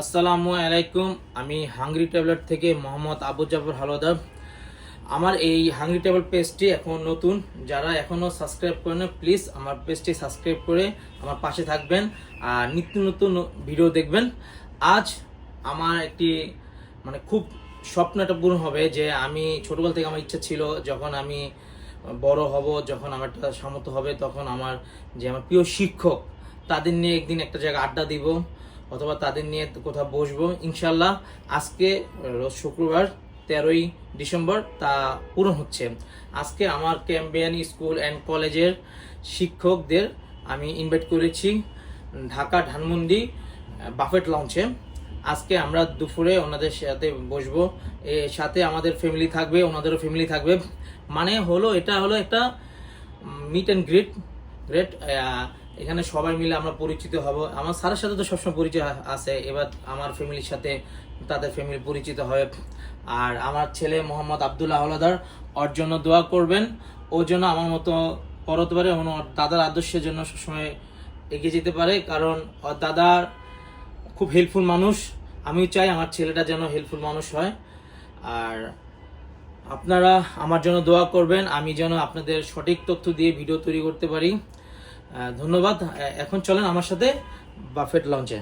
আসসালামু আলাইকুম। আমি হাংরি ট্যাবলেট থেকে মোহাম্মদ আবু জাফর হালদার। আমার এই হাংরি ট্যাবলেট পেজটি এখন নতুন। যারা এখনও সাবস্ক্রাইব করেন প্লিজ আমার পেজটি সাবস্ক্রাইব করে আমার পাশে থাকবেন আর নিত্য নতুন ভিডিও দেখবেন। আজ আমার একটি মানে খুব স্বপ্নটা পূরণ হবে যে আমি ছোটবেলা থেকে আমার ইচ্ছা ছিল যখন আমি বড় হব, যখন আমার একটা সামর্থ্য হবে, তখন আমার যে আমার প্রিয় শিক্ষক, তাদের নিয়ে একদিন একটা জায়গায় আড্ডা দিব। অথবা তাদের নিয়ে কোথাও বসবো, ইনশাল্লাহ আজকে শুক্রবার, তেরোই ডিসেম্বর তা পূরণ হচ্ছে। আজকে আমার ক্যাম্বিয়ান স্কুল অ্যান্ড কলেজের শিক্ষকদের আমি ইনভাইট করেছি ঢাকা ধানমন্ডি বাফেট লঞ্চে আজকে আমরা দুপুরে ওনাদের সাথে বসবো এর সাথে আমাদের ফ্যামিলি থাকবে, ওনাদেরও ফ্যামিলি থাকবে। মানে হলো, এটা হলো একটা মিট অ্যান্ড গ্রিট গ্রেট এখানে সবাই মিলে আমরা পরিচিত হব। আমার স্যারের সাথে তো সবসময় পরিচয় আছে, এবার আমার ফ্যামিলির সাথে তাদের ফ্যামিলি পরিচিত হবে আর আমার ছেলে মোহাম্মদ আবদুল্লাহ হলাদার ওর জন্য দোয়া করবেন। ও যেন আমার মতো পরতে পারে, এবং ওর দাদার আদর্শের জন্য সবসময় এগিয়ে যেতে পারে, কারণ ওর দাদার খুব হেল্পফুল মানুষ। আমিও চাই আমার ছেলেটা যেন হেল্পফুল মানুষ হয়। আর আপনারা আমার জন্য দোয়া করবেন, আমি যেন আপনাদের সঠিক তথ্য দিয়ে ভিডিও তৈরি করতে পারি। ধন্যবাদ। এখন চলেন আমার সাথে বাফেট লঞ্চে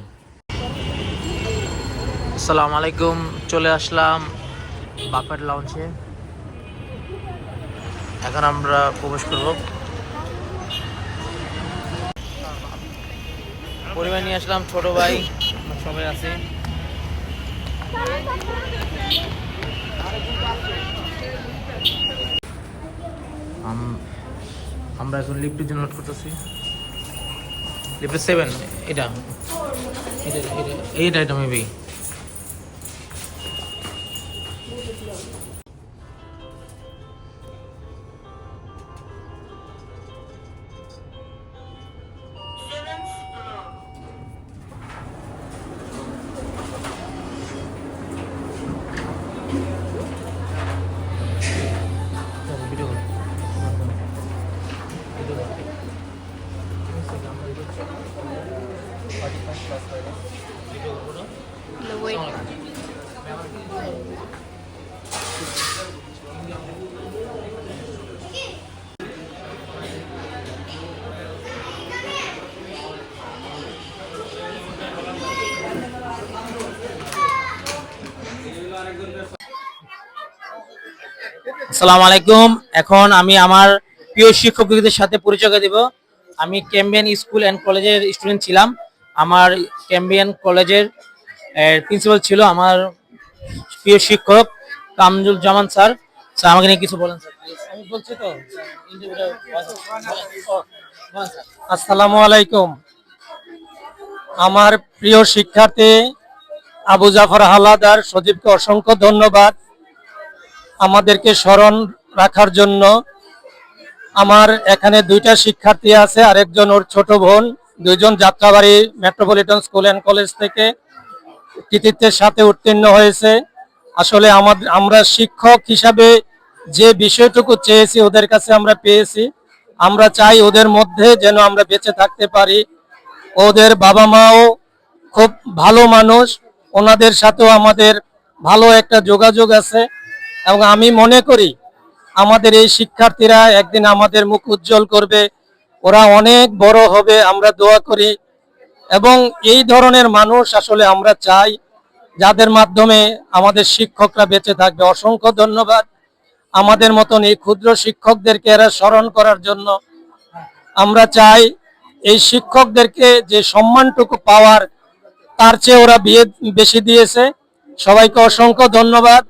আসসালামু আলাইকুম, চলে আসলাম বাফেট লঞ্চে এখন আমরা প্রবেশ করব। পরিবার নিয়ে আসলাম ছোট ভাই সবাই আছে। আম- আমরা এখন লিফটের জন্য নোট করতেছি। লিফটের সেভেন এটা এটা এটা মেবি আসসালামু আলাইকুম এখন আমি আমার প্রিয় শিক্ষকদের সাথে পরিচয় দেব। আমি ক্যাম্বিয়ান স্কুল অ্যান্ড কলেজের স্টুডেন্ট ছিলাম। আমার ক্যাম্বিয়ান কলেজের প্রিন্সিপাল ছিল আমার প্রিয় শিক্ষক কামজুল জামান স্যার। স্যার আমাকে নিয়ে কিছু বলেন স্যার আমি বলছি তো। আসসালামু আলাইকুম আমার প্রিয় শিক্ষার্থী আবু জাফর হালাদার সজীবকে অসংখ্য ধন্যবাদ। আমাদেরকে স্মরণ রাখার জন্য আমার এখানে দুইটা শিক্ষার্থী আছে, আরেকজন ওর ছোট বোন, দুইজন Jatrabari metropolitan school and college থেকে কৃতিত্বের সাথে উত্তীর্ণ হয়েছে। আসলে আমাদের আমরা শিক্ষক হিসাবে যে বিষয়টুকু চেয়েছি ওদের কাছে আমরা পেয়েছি। আমরা চাই ওদের মধ্যে যেন আমরা বেঁচে থাকতে পারি। ওদের বাবা মাও খুব ভালো মানুষ, ওনাদের সাথেও আমাদের ভালো একটা যোগাযোগ আছে। এবং আমি মনে করি আমাদের এই শিক্ষার্থীরা একদিন আমাদের মুখ উজ্জ্বল করবে, ওরা অনেক বড় হবে, আমরা দোয়া করি। এবং এই ধরনের মানুষ আসলে আমরা চাই, যাদের মাধ্যমে আমাদের শিক্ষকরা বেঁচে থাকবে। অসংখ্য ধন্যবাদ। আমাদের মতন এই ক্ষুদ্র শিক্ষকদেরকে এরা স্মরণ করার জন্য। আমরা চাই এই শিক্ষকদেরকে যে সম্মানটুকু পাওয়ার, তার চেয়ে ওরা বিয়ে বেশি দিয়েছে। সবাইকে অসংখ্য ধন্যবাদ।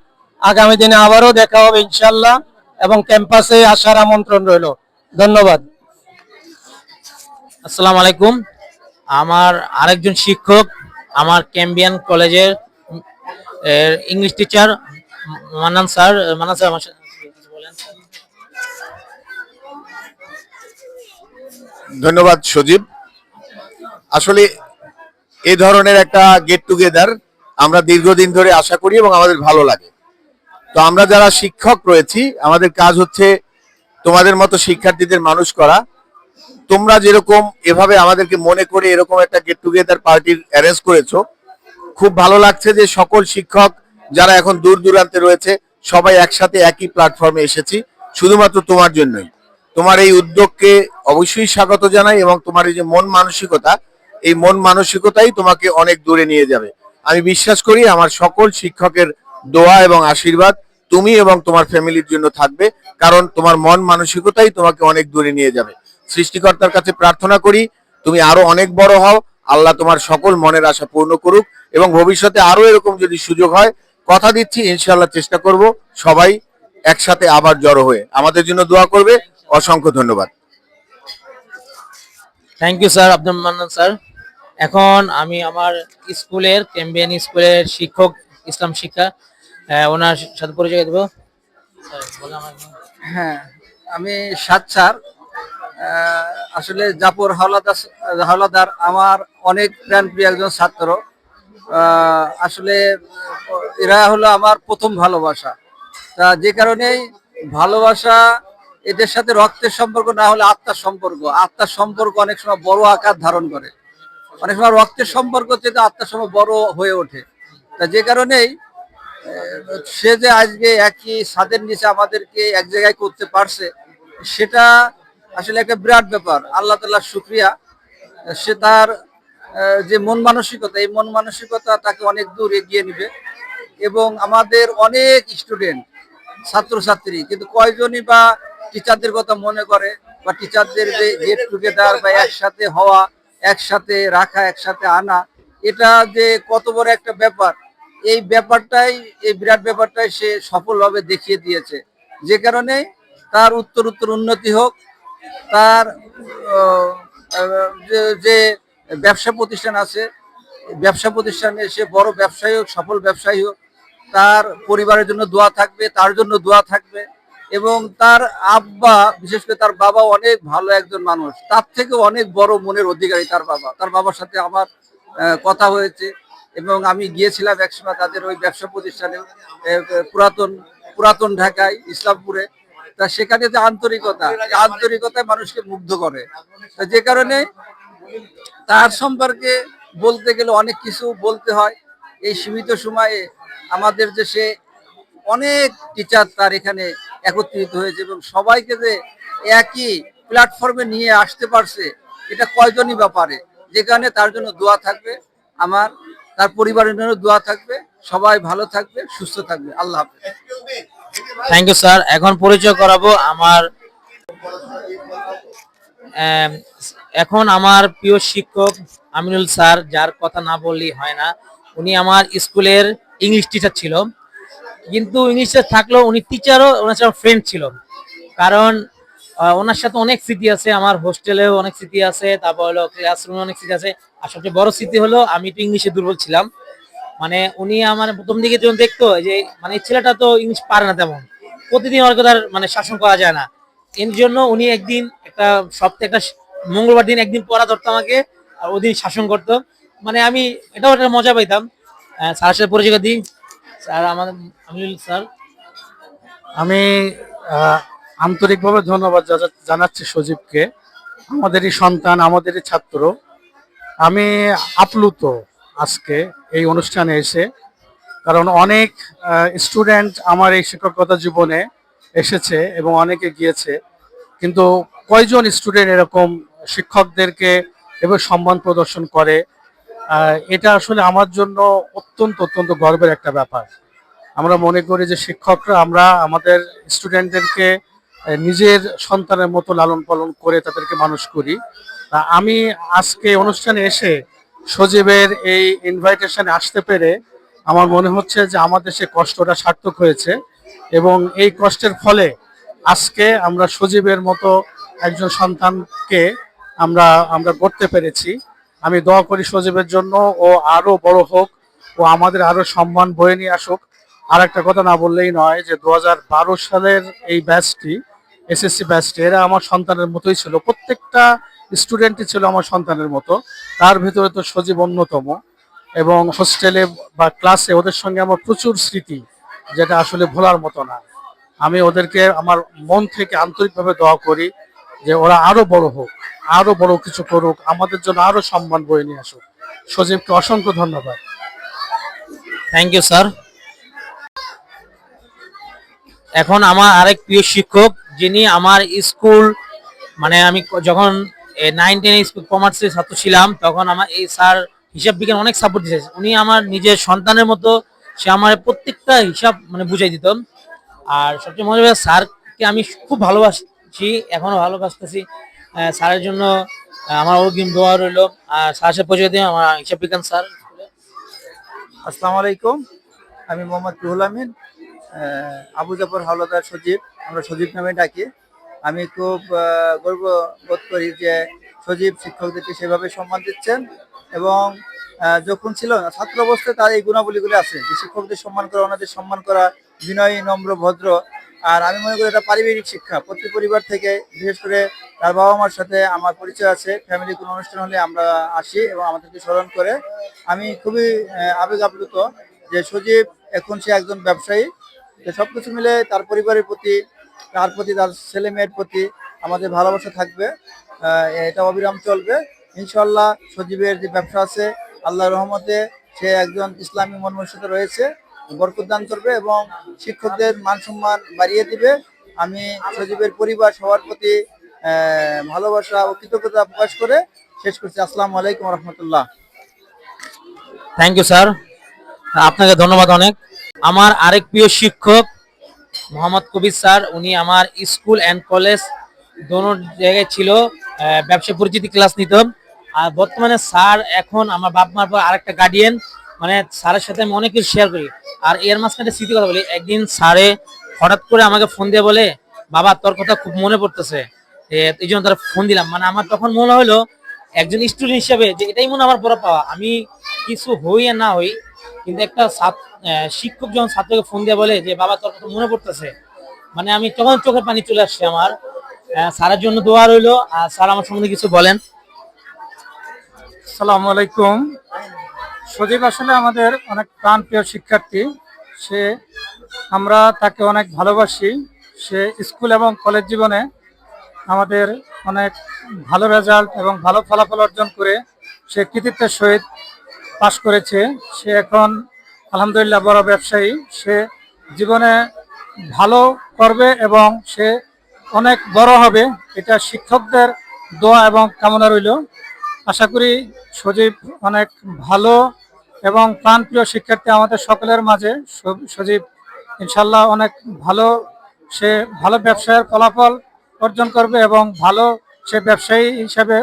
আগামী দিনে আবারও দেখা হবে ইনশাল্লাহ এবং ক্যাম্পাসে আসার আমন্ত্রণ রইল। ধন্যবাদ। আসসালামু আলাইকুম। আমার আরেকজন শিক্ষক আমার ক্যাম্বিয়ান কলেজের English teacher Manan sir Mannan sir আমার সাথে কিছু বলেন। ধন্যবাদ সজীব। আসলে এই ধরনের একটা গেট টুগেদার আমরা দীর্ঘদিন ধরে আশা করি এবং আমাদের ভালো লাগে। তো আমরা যারা শিক্ষক রয়েছি, আমাদের কাজ হচ্ছে তোমাদের মতো শিক্ষার্থীদের মানুষ করা। তোমরা যেরকম এভাবে আমাদেরকে মনে করে এরকম একটা গেট টুগেদার পার্টির অ্যারেঞ্জ করেছ, খুব ভালো লাগছে যে সকল শিক্ষক যারা এখন দূর দূরান্তে রয়েছে, সবাই একসাথে একই প্ল্যাটফর্মে এসেছি, শুধুমাত্র তোমার জন্যই। তোমার এই উদ্যোগকে অবশ্যই স্বাগত জানাই এবং তোমার এই যে মন মানসিকতা, এই মন মানসিকতাই তোমাকে অনেক দূরে নিয়ে যাবে। আমি বিশ্বাস করি আমার সকল শিক্ষকের দোয়া এবং আশীর্বাদ তুমি এবং তোমার ফ্যামিলির জন্য থাকবে, কারণ তোমার মন মানসিকতাই তোমাকে অনেক দূরে নিয়ে যাবে। সৃষ্টিকর্তার কাছে প্রার্থনা করি, তুমি আরও অনেক বড় হও, আল্লাহ তোমার সকল মনের আশা পূর্ণ করুক, এবং ভবিষ্যতে আরও এরকম যদি সুযোগ হয়, কথা দিচ্ছি, ইনশাআল্লাহ চেষ্টা করব সবাই একসাথে আবার জড়ো হয়ে। আমাদের জন্য দোয়া করবে, অসংখ্য ধন্যবাদ। Thank you sir Abdul Mannan sir এখন আমি আমার স্কুলের ক্যাম্বিয়ান স্কুলের শিক্ষক, ইসলাম শিক্ষা ওনার সাথে পরিচয় দেবো। আমার- হ্যাঁ আমি সাচ্চার আহ, আসলে জাপুর হাওলাদার হাওলাদার আমার অনেক প্রাণ প্রিয় একজন ছাত্র। আসলে এরা হলো আমার প্রথম ভালোবাসা। তা যে কারণেই ভালোবাসা এদের সাথে রক্তের সম্পর্ক না হলে আত্মার সম্পর্ক। আত্মার সম্পর্ক অনেক সময় বড় আকার ধারণ করে। অনেক সময় রক্তের সম্পর্ক থেকে আত্মার সময় বড় হয়ে ওঠে। তা যে কারণেই সে যে আজকে একই ছাদের নিচে আমাদেরকে এক জায়গায় করতে পারছে, সেটা আসলে একটা বিরাট ব্যাপার। আল্লাহ তাল্লাহ শুক্রিয়া। সে তার যে মন মানসিকতা, এই মন মানসিকতা তাকে অনেক দূর এগিয়ে নিবে এবং আমাদের অনেক স্টুডেন্ট, ছাত্রছাত্রী, কিন্তু কয়জনই বা টিচারদের কথা মনে করে বা টিচারদের যে গেট টুগেদার বা একসাথে হওয়া, একসাথে রাখা, একসাথে আনা, এটা যে কত বড় একটা ব্যাপার। এই ব্যাপারটাই, এই বিরাট ব্যাপারটাই সে সফলভাবে দেখিয়ে দিয়েছে। যে কারণে তার উত্তর উত্তর উন্নতি হোক, তার যে ব্যবসা প্রতিষ্ঠান আছে, ব্যবসা প্রতিষ্ঠানে সে বড় ব্যবসায়ী হোক, সফল ব্যবসায়ী হোক, তার পরিবারের জন্য দোয়া থাকবে, তার জন্য দোয়া থাকবে এবং তার আব্বা, বিশেষ করে তার বাবা অনেক ভালো একজন মানুষ। তার থেকে অনেক বড় মনের অধিকারী তার বাবা। তার বাবার সাথে আমার কথা হয়েছে। এবং আমি গিয়েছিলাম একসময় তাদের ওই ব্যবসা প্রতিষ্ঠানে পুরাতন পুরাতন ঢাকায়, ইসলামপুরে। তা সেখানে যে আন্তরিকতা, আন্তরিকতায় মানুষকে মুগ্ধ করে। তা যে কারণে তার সম্পর্কে বলতে গেলে অনেক কিছু বলতে হয়। এই সীমিত সময়ে আমাদের যে সে অনেক টিচার তার এখানে একত্রিত হয়েছে এবং সবাইকে যে একই প্ল্যাটফর্মে নিয়ে আসতে পারছে, এটা কয়জনই ব্যাপারে যেখানে তার জন্য দোয়া থাকবে আমার তার পরিবারের জন্য দোয়া থাকবে সবাই ভালো থাকবে সুস্থ থাকবে। আল্লাহ হাফেজ। থ্যাংক ইউ স্যার এখন পরিচয় করাবো আমার আম, এখন আমার প্রিয় শিক্ষক আমিনুল স্যার যার কথা না বললেই হয় না। উনি আমার স্কুলের ইংলিশ টিচার ছিল। কিন্তু ইংলিশ থাকলেও উনি টিচারও ওনার সাথে ফ্রেন্ড ছিল। কারণ ওনার সাথে অনেক স্মৃতি আছে আমার হোস্টেলেও অনেক স্মৃতি আছে তারপর হলো ক্লাসরুমে অনেক স্মৃতি আছে। আর সবচেয়ে বড় স্মৃতি হলো আমি একটু ইংলিশে দুর্বল ছিলাম। মানে উনি আমার প্রথম দিকে যখন দেখতো যে মানে ছেলেটা তো ইংলিশ পারে না তেমন। প্রতিদিন ওর কথা মানে শাসন করা যায় না। এর জন্য উনি একদিন একটা সপ্তাহে একটা মঙ্গলবার দিন একদিন পড়া ধরতো আমাকে আর ওদিন শাসন করতো। মানে আমি এটাও একটা মজা পাইতাম। আহ, স্যারের সাথে পরিচয় দিই। স্যার আমাদের আমিনুল স্যার। আমি আন্তরিকভাবে ধন্যবাদ জানা- জানাচ্ছি সজীবকে। আমাদেরই সন্তান, আমাদেরই ছাত্র। আমি আপ্লুত আজকে এই অনুষ্ঠানে এসে, কারণ অনেক স্টুডেন্ট আমার এই শিক্ষকতা জীবনে এসেছে এবং অনেকে গিয়েছে। কিন্তু কয়জন স্টুডেন্ট এরকম শিক্ষকদেরকে এবং সম্মান প্রদর্শন করে? এটা আসলে আমার জন্য অত্যন্ত অত্যন্ত গর্বের একটা ব্যাপার। আমরা মনে করি যে শিক্ষকরা, আমরা আমাদের স্টুডেন্টদেরকে নিজের সন্তানের মতো লালন পালন করে তাদেরকে মানুষ করি। আমি আজকে অনুষ্ঠানে এসে সজীবের এই ইনভাইটেশনে আসতে পেরে আমার মনে হচ্ছে যে আমাদের সে কষ্টটা সার্থক হয়েছে এবং এই কষ্টের ফলে আজকে আমরা সজীবের মতো একজন সন্তানকে আমরা আমরা গড়তে পেরেছি। আমি দোয়া করি সজীবের জন্য, ও আরও বড় হোক, ও আমাদের আরও সম্মান বয়ে নিয়ে আসুক। আর একটা কথা না বললেই নয় যে দু হাজার বারো সালের এই ব্যাচটি এসএসসি ব্যাচটি এরা আমার সন্তানের মতোই ছিল। প্রত্যেকটা স্টুডেন্টই ছিল আমার সন্তানের মতো। তার ভিতরে তো সজীব অন্যতম এবং হোস্টেলে বা ক্লাসে ওদের সঙ্গে আমার প্রচুর স্মৃতি, যেটা আসলে ভোলার মতো না। আমি ওদেরকে আমার মন থেকে আন্তরিকভাবে দোয়া করি যে ওরা আরও বড় হোক আরও বড় কিছু করুক, আমাদের জন্য আরও সম্মান বয়ে নিয়ে আসুক। সজীবকে অসংখ্য ধন্যবাদ। থ্যাংক ইউ স্যার এখন আমার আরেক প্রিয় শিক্ষক যিনি আমার স্কুল মানে আমি যখন নাইন টেন স্কুল কমার্সের ছাত্র ছিলাম তখন আমার এই স্যার হিসাব বিজ্ঞান অনেক সাপোর্ট দিয়েছে উনি আমার নিজের সন্তানের মতো সে আমার প্রত্যেকটা হিসাব মানে বুঝাই দিত। আর সবচেয়ে মজার ব্যাপার, স্যারকে আমি খুব ভালোবাসছি এখনও ভালোবাসতেছি। স্যারের জন্য আমার অগ্রিম দোয়া রইল। আর স্যারের সাথে পরিচয় দিয়ে আমার হিসাব বিজ্ঞান স্যার। আসসালামু আলাইকুম। আমি মোহাম্মদ রুহুল আমিন আবু জাফর হাওলাদার সজীব আমরা সজীব নামে ডাকি। আমি খুব আহ, গর্ব বোধ করি যে সজীব শিক্ষকদেরকে সেভাবে সম্মান দিচ্ছেন এবং যখন ছিল ছাত্র অবস্থায় তার এই গুণাবলীগুলো আছে যে শিক্ষকদের সম্মান করা ওনাদের সম্মান করা বিনয়ী নম্র ভদ্র। আর আমি মনে করি এটা পারিবারিক শিক্ষা। প্রতি পরিবার থেকে বিশেষ করে তার বাবা মার সাথে আমার পরিচয় আছে। ফ্যামিলি কোনো অনুষ্ঠান হলে আমরা আসি এবং আমাদেরকে স্মরণ করে। আমি খুবই আবেগ আপ্লুত যে সজীব এখন সে একজন ব্যবসায়ী। সবকিছু মিলে তার পরিবারের প্রতি তার প্রতি, তার ছেলে মেয়ের প্রতি আমাদের ভালোবাসা থাকবে। এটা অবিরাম চলবে। ইনশাল্লাহ সজীবের যে ব্যবসা আছে আল্লাহ রহমতে সে একজন ইসলামী মনমনসিত রয়েছে। বরকত দান করবে এবং শিক্ষকদের মান সম্মান বাড়িয়ে দিবে। আমি সজীবের পরিবার সবার প্রতি ভালোবাসা ও কৃতজ্ঞতা প্রকাশ করে শেষ করছি। আসসালামু আলাইকুম রহমতুল্লাহ। থ্যাংক ইউ স্যার আপনাকে ধন্যবাদ অনেক। আমার আরেক প্রিয় শিক্ষক মোহাম্মদ কবির স্যার উনি আমার স্কুল অ্যান্ড কলেজ দোনো জায়গায় ছিল ব্যবসা পরিচিতি ক্লাস নিত। আর বর্তমানে স্যার এখন আমার বাপ মার পর আরেকটা গার্ডিয়ান মানে স্যারের সাথে আমি অনেক কিছু শেয়ার করি। আর এর মাঝখানে স্মৃতি কথা বলি একদিন স্যারে হঠাৎ করে আমাকে ফোন দিয়ে বলে বাবা তোর কথা খুব মনে পড়তেছে। এই জন্য তার ফোন দিলাম। মানে আমার তখন মনে হলো একজন স্টুডেন্ট হিসেবে যে এটাই মনে আমার বড় পাওয়া। আমি কিছু হই আর না হই কিন্তু একটা ছাত- আহ, শিক্ষক যখন ছাত্রকে ফোন দিয়ে বলে যে, বাবা, তোর কথা মনে পড়তেছে। মানে আমি তখন চোখের পানি চলে আসছে আমার। স্যারের জন্য দোয়া রইল। আর স্যার আমার সম্বন্ধে কিছু বলেন। আসসালামু আলাইকুম। সজীব আসলে আমাদের অনেক প্রাণপ্রিয় শিক্ষার্থী। সে, আমরা তাকে অনেক ভালোবাসি। সে স্কুল এবং কলেজ জীবনে আমাদের অনেক ভালো রেজাল্ট এবং ভালো ফলাফল অর্জন করে সে কৃতিত্বের সহিত পাশ করেছে। সে এখন আলহামদুলিল্লাহ, বড় ব্যবসায়ী। সে জীবনে ভালো করবে এবং সে অনেক বড় হবে। এটা শিক্ষকদের দোয়া এবং কামনা রইল। আশা করি সজীব অনেক ভালো এবং প্রাণপ্রিয় শিক্ষার্থী আমাদের সকলের মাঝে। সজীব ইনশাল্লাহ অনেক ভালো। সে ভালো ব্যবসায়ের ফলাফল অর্জন করবে এবং ভালো সে ব্যবসায়ী হিসেবে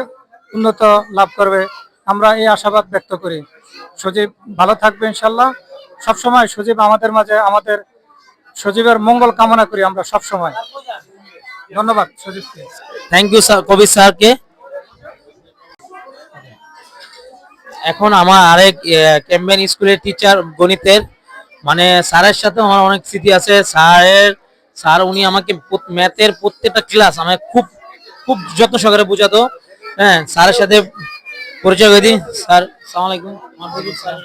উন্নত লাভ করবে। আমরা এই আশাবাদ ব্যক্ত করি। সজীব, ভালো থাকবে ইনশাল্লাহ সবসময় সজীব আমাদের মাঝে, আমাদের সজীবের মঙ্গল কামনা করি আমরা সবসময়। ধন্যবাদ সজীবকে। থ্যাংক ইউ স্যার কবির স্যারকে। এখন আমার আরেক ক্যাম্পেন স্কুলের টিচার গণিতের। মানে স্যারের সাথে আমার অনেক স্মৃতি আছে। স্যারের, স্যার উনি আমাকে ম্যাথের প্রত্যেকটা ক্লাস আমাকে খুব খুব যত্ন সহকারে বোঝাতো। হ্যাঁ স্যারের সাথে পরিচয় করে দিই স্যার, সালাম আলাইকুম। আমার স্যার।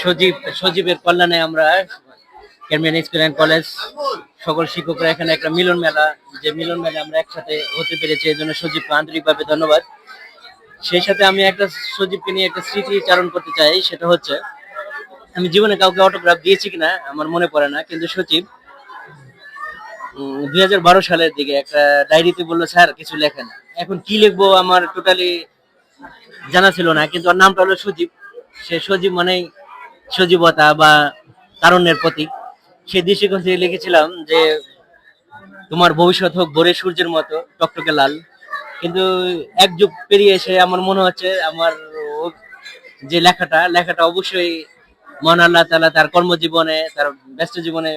সজীব, সজীবের কল্যাণে আমরা ক্যারমিয়ান স্কুল কলেজ সকল শিক্ষকরা এখানে একটা মিলন মেলা, যে মিলন মেলা আমরা একসাথে হতে পেরেছি, এই জন্য সজীবকে আন্তরিকভাবে ধন্যবাদ। সেই সাথে আমি একটা সজীবকে নিয়ে একটা স্মৃতি চারণ করতে চাই, সেটা হচ্ছে, আমি জীবনে কাউকে অটোগ্রাফ দিয়েছি কিনা, আমার মনে পড়ে না, কিন্তু সজীব দুই সালের দিকে একটা ডায়েরিতে বলল, স্যার, কিছু লেখেন। এখন কি লিখব? আমার টোটালি জানা ছিল না, কিন্তু ওর নামটা হলো সজীব। সে সজীব মানে সজীবতা বা কারণের প্রতীক। সেই দৃষ্টিকোণ থেকে লিখেছিলাম যে, তোমার ভবিষ্যৎ হোক ভোরের সূর্যের মতো, টকটকে লাল। কিন্তু এক যুগ পেরিয়ে এসে আমার মনে হচ্ছে, আমার যে লেখাটা লেখাটা অবশ্যই মহান আল্লাহ তালা তার কর্মজীবনে, তার ব্যস্ত জীবনে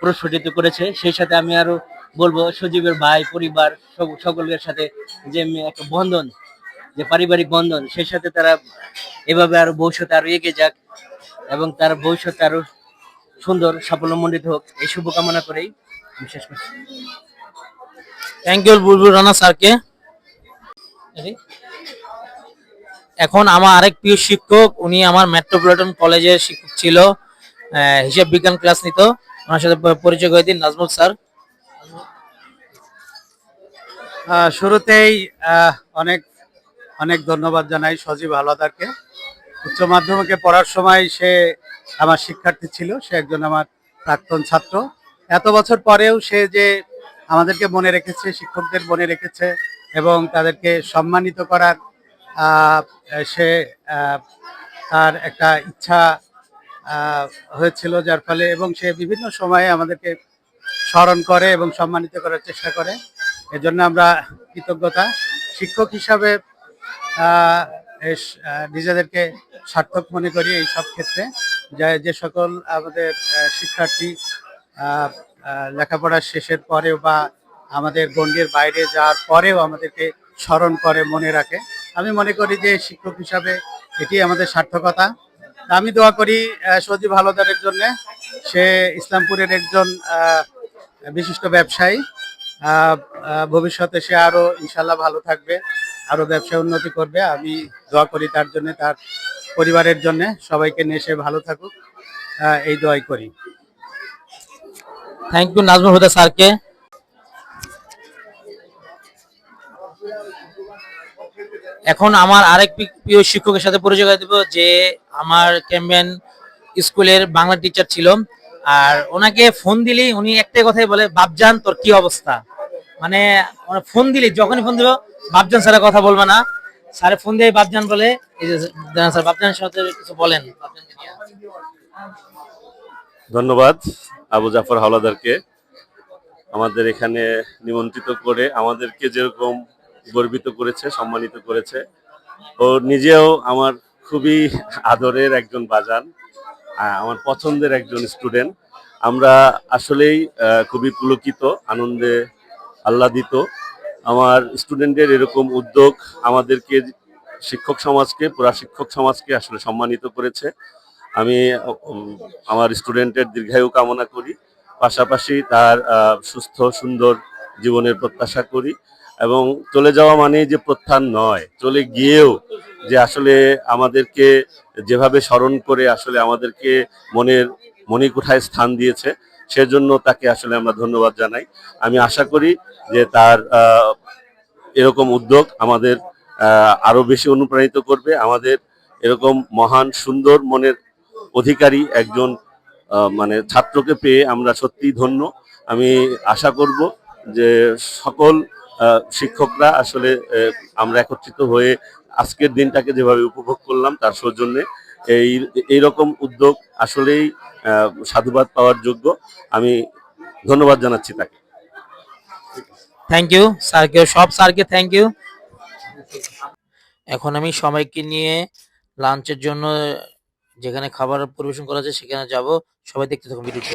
প্রস্ফুটিত করেছে। সেই সাথে আমি আরও বলব, সজীবের ভাই, পরিবার সকলের সাথে যে একটা বন্ধন যে পারিবারিক বন্ধন সেই সাথে তারা এভাবে আরও ভবিষ্যতে আরও এগিয়ে যাক এবং তার ভবিষ্যৎ আরও সুন্দর সাফল্যমণ্ডিত হোক। এই শুভকামনা করেই আমি শেষ করছি। থ্যাংক ইউ বুলবুল রানা স্যারকে। এখন আমার আরেক প্রিয় শিক্ষক উনি আমার মেট্রোপলিটন কলেজের শিক্ষক ছিল আহ, হিসাব বিজ্ঞান ক্লাস নিত। ওনার সাথে পরিচয় করে দিন নাজমুল স্যার। আহ, শুরুতেই আহ, অনেক অনেক ধন্যবাদ জানাই সজীব হালাদারকে। উচ্চ মাধ্যমিকে পড়ার সময় সে আমার শিক্ষার্থী ছিল, সে একজন আমার প্রাক্তন ছাত্র। এত বছর পরেও সে যে আমাদেরকে মনে রেখেছে, শিক্ষকদের মনে রেখেছে এবং তাদেরকে সম্মানিত করার সে তার একটা ইচ্ছা হয়েছিল যার ফলে এবং সে বিভিন্ন সময়ে আমাদেরকে স্মরণ করে এবং সম্মানিত করার চেষ্টা করে। এজন্য আমরা কৃতজ্ঞতা। শিক্ষক হিসাবে নিজেদেরকে সার্থক মনে করি এই সব ক্ষেত্রে। যে যে সকল আমাদের শিক্ষার্থী আহ, শেষের পরেও বা আমাদের গণ্ডির বাইরে যাওয়ার পরেও আমাদেরকে স্মরণ করে মনে রাখে। আমি মনে করি যে শিক্ষক হিসাবে এটি আমাদের সার্থকতা। আমি দোয়া করি সজীব হালদারের জন্য। সে ইসলামপুরের একজন বিশিষ্ট ব্যবসায়ী। ভবিষ্যতে সে আরও ইনশাল্লাহ ভালো থাকবে, আরও ব্যবসা উন্নতি করবে। আমি দোয়া করি তার জন্য, তার পরিবারের জন্য। সবাইকে নিয়ে সে ভালো থাকুক। এই দোয়াই করি। থ্যাংক ইউ নাজমুল হুদা স্যারকে। এখন আমার আরেক প্রিয় শিক্ষকের সাথে পরিচয় দেব, যে আমার ক্যাম্বিয়ান স্কুলের বাংলা টিচার ছিল। আর ওনাকে ফোন দিলেই উনি একটাই কথাই বলে, বাপজান, তোর কি অবস্থা? মানে ফোন দিলে যখনই ফোন দিব, বাপজান, স্যারের কথা বলবে না। স্যারে ফোন দিয়ে বাপজান বলে, এই যে স্যার, বাপজানের সাথে কিছু বলেন। ধন্যবাদ আবু জাফর হাওলাদারকে। আমাদের এখানে নিমন্ত্রিত করে আমাদেরকে যেরকম গর্বিত করেছে, সম্মানিত করেছে। ও নিজেও আমার খুবই আদরের একজন বাজান। আমার পছন্দের একজন স্টুডেন্ট আমরা আসলেই খুবই পুলকিত, আনন্দে আহ্লাদিত। আমার স্টুডেন্টের এরকম উদ্যোগ আমাদেরকে শিক্ষক সমাজকে, পুরা শিক্ষক সমাজকে আসলে সম্মানিত করেছে। আমি আমার স্টুডেন্টের দীর্ঘায়ু কামনা করি। পাশাপাশি তার সুস্থ, সুন্দর জীবনের প্রত্যাশা করি। এবং চলে যাওয়া মানেই যে প্রত্যান নয়, চলে গিয়েও যে আসলে আমাদেরকে যেভাবে স্মরণ করে আসলে আমাদেরকে মনের মণিকুঠায় স্থান দিয়েছে, সেজন্য তাকে আসলে আমরা ধন্যবাদ জানাই। আমি আশা করি যে তার এরকম উদ্যোগ আমাদের আরও বেশি অনুপ্রাণিত করবে। আমাদের এরকম মহান সুন্দর মনের অধিকারী একজন মানে ছাত্রকে পেয়ে আমরা সত্যিই ধন্য। আমি আশা করব যে সকল শিক্ষকরা আসলে আমরা একত্রিত হয়ে আজকের দিনটাকে যেভাবে উপভোগ করলাম তার সৌজন্যে এই, এইরকম উদ্যোগ আসলেই সাধুবাদ পাওয়ার যোগ্য। আমি ধন্যবাদ জানাচ্ছি তাকে। থ্যাংক ইউ স্যারকে, সব স্যারকে থ্যাংক ইউ এখন আমি সবাইকে নিয়ে লাঞ্চের জন্য যেখানে খাবার পরিবেশন করা যায় সেখানে যাব। সবাই দেখতে থাকুন ভিডিওটি।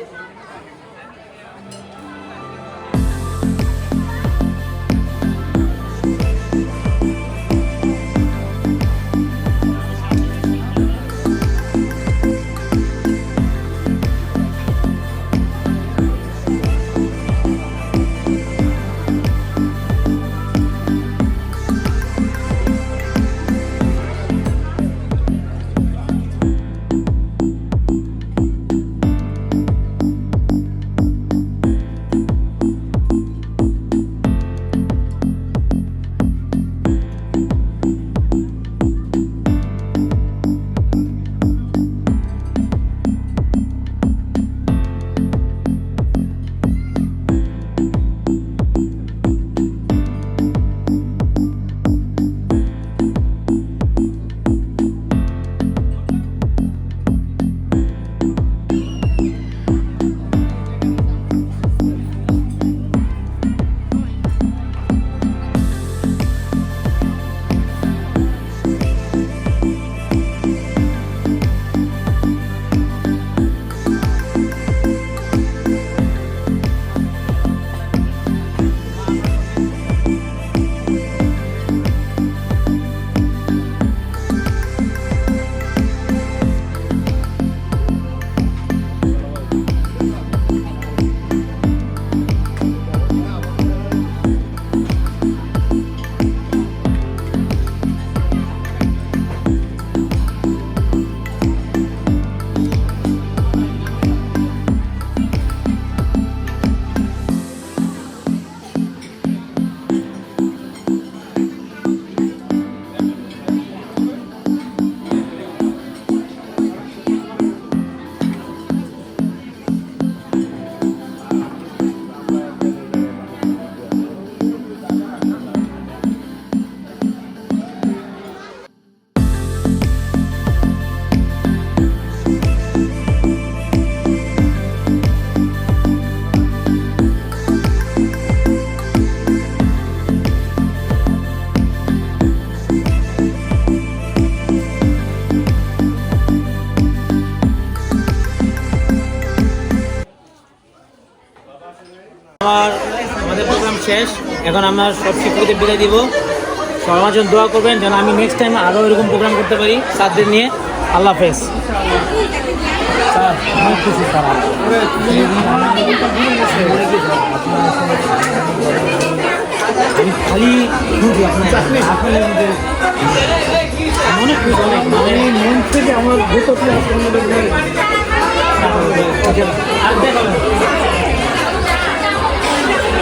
আমার, আমাদের প্রোগ্রাম শেষ। এখন আমরা সব শিক্ষকদের বিদায় দিব। সবাই আমার জন্য দোয়া করবেন যেন আমি নেক্সট টাইম আরও এরকম প্রোগ্রাম করতে পারি স্যারদের নিয়ে। আল্লাহ হাফেজ। খালি মানে মন থেকে আমার আর